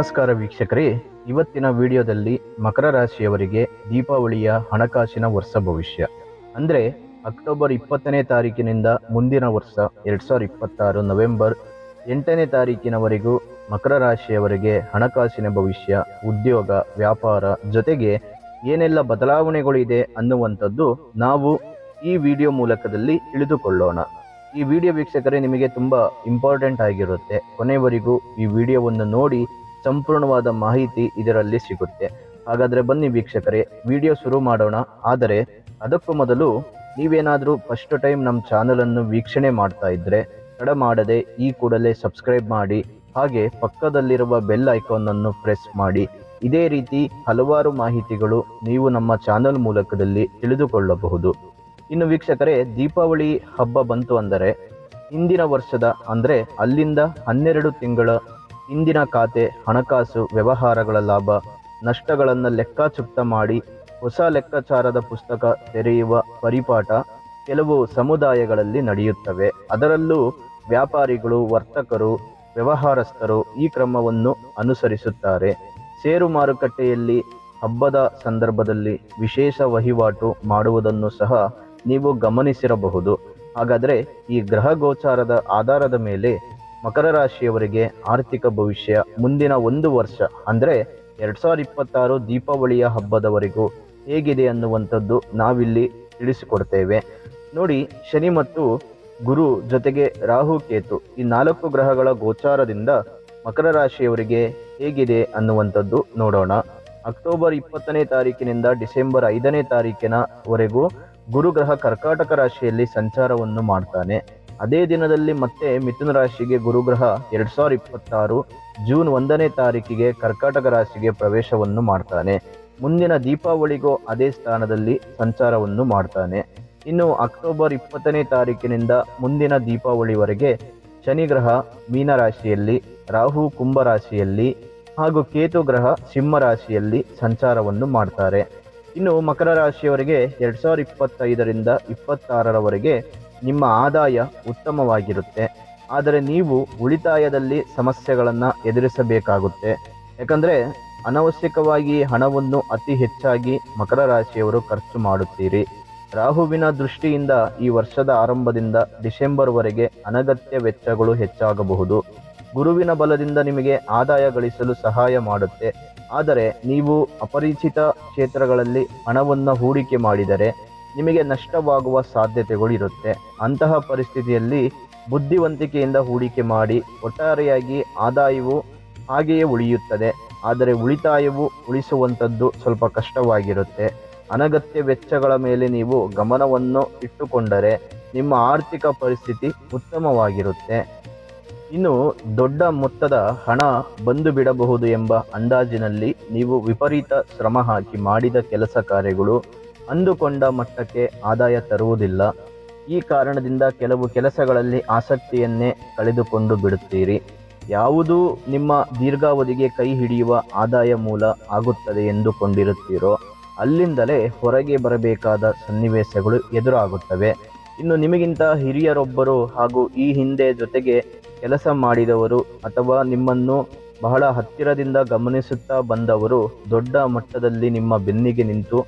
ನಮಸ್ಕಾರ ವೀಕ್ಷಕರೇ. ಇವತ್ತಿನ ವಿಡಿಯೋದಲ್ಲಿ ಮಕರ ರಾಶಿಯವರಿಗೆ ದೀಪಾವಳಿಯ ಹಣಕಾಸಿನ ವರ್ಷ ಭವಿಷ್ಯ. ಅಂದರೆ ಅಕ್ಟೋಬರ್ ಇಪ್ಪತ್ತನೇ ತಾರೀಕಿನಿಂದ ಮುಂದಿನ ವರ್ಷ, ಎರಡು ಸಾವಿರದ ಇಪ್ಪತ್ತಾರು ನವೆಂಬರ್ ಎಂಟನೇ ತಾರೀಕಿನವರೆಗೂ ಮಕರ ರಾಶಿಯವರಿಗೆ ಹಣಕಾಸಿನ ಭವಿಷ್ಯ, ಉದ್ಯೋಗ, ವ್ಯಾಪಾರ ಜೊತೆಗೆ ಏನೆಲ್ಲ ಬದಲಾವಣೆಗಳಿದೆ ಅನ್ನುವಂಥದ್ದು ನಾವು ಈ ವಿಡಿಯೋ ಮೂಲಕದಲ್ಲಿ ತಿಳಿದುಕೊಳ್ಳೋಣ. ಈ ವಿಡಿಯೋ ವೀಕ್ಷಕರೇ, ನಿಮಗೆ ತುಂಬ ಇಂಪಾರ್ಟೆಂಟ್ ಆಗಿರುತ್ತೆ. ಕೊನೆವರೆಗೂ ಈ ವಿಡಿಯೋವನ್ನು ನೋಡಿ ಸಂಪೂರ್ಣವಾದ ಮಾಹಿತಿ ಇದರಲ್ಲಿ ಸಿಗುತ್ತೆ. ಹಾಗಾದರೆ ಬನ್ನಿ ವೀಕ್ಷಕರೇ ವಿಡಿಯೋ ಶುರು ಮಾಡೋಣ. ಆದರೆ, ಅದಕ್ಕೂ ಮೊದಲು ನೀವೇನಾದರೂ ಫಸ್ಟ್ ಟೈಮ್ ನಮ್ಮ ಚಾನಲನ್ನು ವೀಕ್ಷಣೆ ಮಾಡ್ತಾ ಇದ್ದರೆ ತಡ ಮಾಡದೆ ಈ ಕೂಡಲೇ ಸಬ್ಸ್ಕ್ರೈಬ್ ಮಾಡಿ, ಹಾಗೆ ಪಕ್ಕದಲ್ಲಿರುವ ಬೆಲ್ ಐಕಾನನ್ನು ಪ್ರೆಸ್ ಮಾಡಿ. ಇದೇ ರೀತಿ ಹಲವಾರು ಮಾಹಿತಿಗಳು ನೀವು ನಮ್ಮ ಚಾನಲ್ ಮೂಲಕದಲ್ಲಿ ತಿಳಿದುಕೊಳ್ಳಬಹುದು. ಇನ್ನು ವೀಕ್ಷಕರೇ, ದೀಪಾವಳಿ ಹಬ್ಬ ಬಂತು ಅಂದರೆ, ಹಿಂದಿನ ವರ್ಷದ ಅಂದರೆ ಅಲ್ಲಿಂದ ಹನ್ನೆರಡು ತಿಂಗಳ ಹಿಂದಿನ ಖಾತೆ, ಹಣಕಾಸು, ವ್ಯವಹಾರಗಳ ಲಾಭ, ನಷ್ಟಗಳನ್ನು ಲೆಕ್ಕಚುಕ್ತ ಮಾಡಿ ಹೊಸ ಲೆಕ್ಕಾಚಾರದ ಪುಸ್ತಕ ತೆರೆಯುವ ಪರಿಪಾಠ ಕೆಲವು ಸಮುದಾಯಗಳಲ್ಲಿ ನಡೆಯುತ್ತವೆ. ಅದರಲ್ಲೂ ವ್ಯಾಪಾರಿಗಳು, ವರ್ತಕರು, ವ್ಯವಹಾರಸ್ಥರು ಈ ಕ್ರಮವನ್ನು ಅನುಸರಿಸುತ್ತಾರೆ. ಷೇರು ಮಾರುಕಟ್ಟೆಯಲ್ಲಿ ಹಬ್ಬದ ಸಂದರ್ಭದಲ್ಲಿ ವಿಶೇಷ ವಹಿವಾಟು ಮಾಡುವುದನ್ನು ಸಹ ನೀವು ಗಮನಿಸಿರಬಹುದು. ಹಾಗಾದರೆ ಈ ಗ್ರಹ ಗೋಚಾರದ ಆಧಾರದ ಮೇಲೆ ಮಕರ ರಾಶಿಯವರಿಗೆ ಆರ್ಥಿಕ ಭವಿಷ್ಯ ಮುಂದಿನ ಒಂದು ವರ್ಷ, ಅಂದರೆ ಎರಡು ಸಾವಿರದ ಇಪ್ಪತ್ತಾರು ದೀಪಾವಳಿಯ ಹಬ್ಬದವರೆಗೂ ಹೇಗಿದೆ ಅನ್ನುವಂಥದ್ದು ನಾವಿಲ್ಲಿ ತಿಳಿಸಿಕೊಡ್ತೇವೆ. ನೋಡಿ, ಶನಿ ಮತ್ತು ಗುರು ಜೊತೆಗೆ ರಾಹು ಕೇತು ಈ ನಾಲ್ಕು ಗ್ರಹಗಳ ಗೋಚಾರದಿಂದ ಮಕರ ರಾಶಿಯವರಿಗೆ ಹೇಗಿದೆ ಅನ್ನುವಂಥದ್ದು ನೋಡೋಣ. ಅಕ್ಟೋಬರ್ ಇಪ್ಪತ್ತನೇ ತಾರೀಕಿನಿಂದ ಡಿಸೆಂಬರ್ ಐದನೇ ತಾರೀಕಿನವರೆಗೂ ಗುರುಗ್ರಹ ಕರ್ಕಾಟಕ ರಾಶಿಯಲ್ಲಿ ಸಂಚಾರವನ್ನು ಮಾಡ್ತಾನೆ. ಅದೇ ದಿನದಲ್ಲಿ ಮತ್ತೆ ಮಿಥುನ ರಾಶಿಗೆ ಗುರುಗ್ರಹ ಎರಡ್ ಸಾವಿರದ ಇಪ್ಪತ್ತಾರು ಜೂನ್ ಒಂದನೇ ತಾರೀಕಿಗೆ ಕರ್ಕಾಟಕ ರಾಶಿಗೆ ಪ್ರವೇಶವನ್ನು ಮಾಡ್ತಾನೆ. ಮುಂದಿನ ದೀಪಾವಳಿಗೂ ಅದೇ ಸ್ಥಾನದಲ್ಲಿ ಸಂಚಾರವನ್ನು ಮಾಡ್ತಾನೆ. ಇನ್ನು ಅಕ್ಟೋಬರ್ ಇಪ್ಪತ್ತನೇ ತಾರೀಕಿನಿಂದ ಮುಂದಿನ ದೀಪಾವಳಿವರೆಗೆ ಶನಿ ಗ್ರಹ ಮೀನ ರಾಶಿಯಲ್ಲಿ, ರಾಹು ಕುಂಭ ರಾಶಿಯಲ್ಲಿ ಹಾಗೂ ಕೇತು ಗ್ರಹ ಸಿಂಹ ರಾಶಿಯಲ್ಲಿ ಸಂಚಾರವನ್ನು ಮಾಡ್ತಾರೆ. ಇನ್ನು ಮಕರ ರಾಶಿಯವರಿಗೆ ಎರಡ್ ಸಾವಿರದ ಇಪ್ಪತ್ತೈದರಿಂದ ಇಪ್ಪತ್ತಾರರವರೆಗೆ ನಿಮ್ಮ ಆದಾಯ ಉತ್ತಮವಾಗಿರುತ್ತೆ. ಆದರೆ ನೀವು ಉಳಿತಾಯದಲ್ಲಿ ಸಮಸ್ಯೆಗಳನ್ನು ಎದುರಿಸಬೇಕಾಗುತ್ತೆ. ಯಾಕಂದರೆ ಅನವಶ್ಯಕವಾಗಿ ಹಣವನ್ನು ಅತಿ ಹೆಚ್ಚಾಗಿ ಮಕರ ರಾಶಿಯವರು ಖರ್ಚು ಮಾಡುತ್ತೀರಿ. ರಾಹುವಿನ ದೃಷ್ಟಿಯಿಂದ ಈ ವರ್ಷದ ಆರಂಭದಿಂದ ಡಿಸೆಂಬರ್ವರೆಗೆ ಅನಗತ್ಯ ವೆಚ್ಚಗಳು ಹೆಚ್ಚಾಗಬಹುದು. ಗುರುವಿನ ಬಲದಿಂದ ನಿಮಗೆ ಆದಾಯ ಗಳಿಸಲು ಸಹಾಯ ಮಾಡುತ್ತೆ. ಆದರೆ ನೀವು ಅಪರಿಚಿತ ಕ್ಷೇತ್ರಗಳಲ್ಲಿ ಹಣವನ್ನು ಹೂಡಿಕೆ ಮಾಡಿದರೆ ನಿಮಗೆ ನಷ್ಟವಾಗುವ ಸಾಧ್ಯತೆಗಳು ಇರುತ್ತೆ ಅಂತಹ ಪರಿಸ್ಥಿತಿಯಲ್ಲಿ ಬುದ್ಧಿವಂತಿಕೆಯಿಂದ ಹೂಡಿಕೆ ಮಾಡಿ ಒಟ್ಟಾರೆಯಾಗಿ ಆದಾಯವು ಹಾಗೆಯೇ ಉಳಿಯುತ್ತದೆ. ಆದರೆ ಉಳಿತಾಯವು ಉಳಿಸುವಂಥದ್ದು ಸ್ವಲ್ಪ ಕಷ್ಟವಾಗಿರುತ್ತೆ. ಅನಗತ್ಯ ವೆಚ್ಚಗಳ ಮೇಲೆ ನೀವು ಗಮನವನ್ನು ಇಟ್ಟುಕೊಂಡರೆ ನಿಮ್ಮ ಆರ್ಥಿಕ ಪರಿಸ್ಥಿತಿ ಉತ್ತಮವಾಗಿರುತ್ತೆ. ಇನ್ನು ದೊಡ್ಡ ಮೊತ್ತದ ಹಣ ಬಂದು ಬಿಡಬಹುದು ಎಂಬ ಅಂದಾಜಿನಲ್ಲಿ ನೀವು ವಿಪರೀತ ಶ್ರಮ ಹಾಕಿ ಮಾಡಿದ ಕೆಲಸ ಕಾರ್ಯಗಳು ಅಂದುಕೊಂಡ ಮಟ್ಟಕ್ಕೆ ಆದಾಯ ತರುವುದಿಲ್ಲ. ಈ ಕಾರಣದಿಂದ ಕೆಲವು ಕೆಲಸಗಳಲ್ಲಿ ಆಸಕ್ತಿಯನ್ನೇ ಕಳೆದುಕೊಂಡು ಬಿಡುತ್ತೀರಿ. ಯಾವುದೂ ನಿಮ್ಮ ದೀರ್ಘಾವಧಿಗೆ ಕೈ ಹಿಡಿಯುವ ಆದಾಯ ಮೂಲ ಆಗುತ್ತದೆ ಎಂದುಕೊಂಡಿರುತ್ತೀರೋ, ಅಲ್ಲಿಂದಲೇ ಹೊರಗೆ ಬರಬೇಕಾದ ಸನ್ನಿವೇಶಗಳು ಎದುರಾಗುತ್ತವೆ. ಇನ್ನು ನಿಮಗಿಂತ ಹಿರಿಯರೊಬ್ಬರು ಹಾಗೂ ಈ ಹಿಂದೆ ಜೊತೆಗೆ ಕೆಲಸ ಮಾಡಿದವರು ಅಥವಾ ನಿಮ್ಮನ್ನು ಬಹಳ ಹತ್ತಿರದಿಂದ ಗಮನಿಸುತ್ತಾ ಬಂದವರು ದೊಡ್ಡ ಮಟ್ಟದಲ್ಲಿ ನಿಮ್ಮ ಬೆನ್ನಿಗೆ ನಿಂತು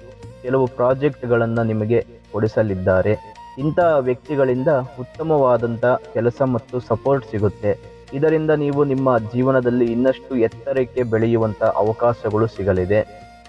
ಕೆಲವು ಪ್ರಾಜೆಕ್ಟ್ಗಳನ್ನು ನಿಮಗೆ ಕೊಡಿಸಲಿದ್ದಾರೆ. ಇಂತಹ ವ್ಯಕ್ತಿಗಳಿಂದ ಉತ್ತಮವಾದಂಥ ಕೆಲಸ ಮತ್ತು ಸಪೋರ್ಟ್ ಸಿಗುತ್ತೆ. ಇದರಿಂದ ನೀವು ನಿಮ್ಮ ಜೀವನದಲ್ಲಿ ಇನ್ನಷ್ಟು ಎತ್ತರಕ್ಕೆ ಬೆಳೆಯುವಂಥ ಅವಕಾಶಗಳು ಸಿಗಲಿದೆ.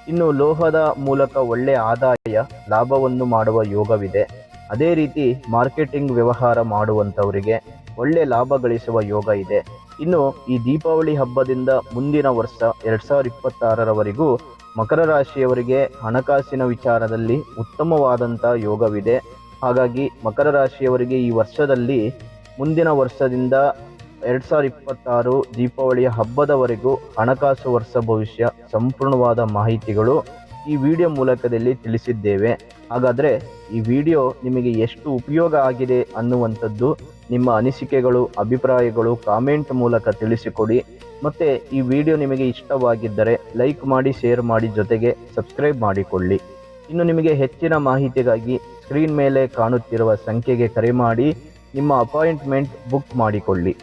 ಇನ್ನು ಲೋಹದ ಮೂಲಕ ಒಳ್ಳೆಯ ಆದಾಯ, ಲಾಭವನ್ನು ಮಾಡುವ ಯೋಗವಿದೆ. ಅದೇ ರೀತಿ ಮಾರ್ಕೆಟಿಂಗ್ ವ್ಯವಹಾರ ಮಾಡುವಂಥವರಿಗೆ ಒಳ್ಳೆ ಲಾಭ ಗಳಿಸುವ ಯೋಗ ಇದೆ. ಇನ್ನು ಈ ದೀಪಾವಳಿ ಹಬ್ಬದಿಂದ ಮುಂದಿನ ವರ್ಷ ಎರಡು ಸಾವಿರದ ಇಪ್ಪತ್ತಾರರವರೆಗೂ ಮಕರ ರಾಶಿಯವರಿಗೆ ಹಣಕಾಸಿನ ವಿಚಾರದಲ್ಲಿ ಉತ್ತಮವಾದಂಥ ಯೋಗವಿದೆ. ಹಾಗಾಗಿ ಮಕರ ರಾಶಿಯವರಿಗೆ ಈ ವರ್ಷದಲ್ಲಿ ಮುಂದಿನ ವರ್ಷದಿಂದ ಎರಡು ಸಾವಿರದ ಇಪ್ಪತ್ತಾರು ದೀಪಾವಳಿಯ ಹಬ್ಬದವರೆಗೂ ಹಣಕಾಸು ವರ್ಷ ಭವಿಷ್ಯ ಸಂಪೂರ್ಣವಾದ ಮಾಹಿತಿಗಳು ಈ ವಿಡಿಯೋ ಮೂಲಕದಲ್ಲಿ ತಿಳಿಸಿದ್ದೇವೆ. ಹಾಗಾದರೆ ಈ ವಿಡಿಯೋ ನಿಮಗೆ ಎಷ್ಟು ಉಪಯೋಗ ಆಗಿದೆ ಅನ್ನುವಂಥದ್ದು ನಿಮ್ಮ ಅನಿಸಿಕೆಗಳು, ಅಭಿಪ್ರಾಯಗಳು ಕಾಮೆಂಟ್ ಮೂಲಕ ತಿಳಿಸಿಕೊಡಿ. ಮತ್ತು ಈ ವಿಡಿಯೋ ನಿಮಗೆ ಇಷ್ಟವಾಗಿದ್ದರೆ ಲೈಕ್ ಮಾಡಿ, ಶೇರ್ ಮಾಡಿ, ಜೊತೆಗೆ ಸಬ್ಸ್ಕ್ರೈಬ್ ಮಾಡಿಕೊಳ್ಳಿ. ಇನ್ನು ನಿಮಗೆ ಹೆಚ್ಚಿನ ಮಾಹಿತಿಗಾಗಿ ಸ್ಕ್ರೀನ್ ಮೇಲೆ ಕಾಣುತ್ತಿರುವ ಸಂಖ್ಯೆಗೆ ಕರೆ ಮಾಡಿ, ನಿಮ್ಮ ಅಪಾಯಿಂಟ್ಮೆಂಟ್ ಬುಕ್ ಮಾಡಿಕೊಳ್ಳಿ.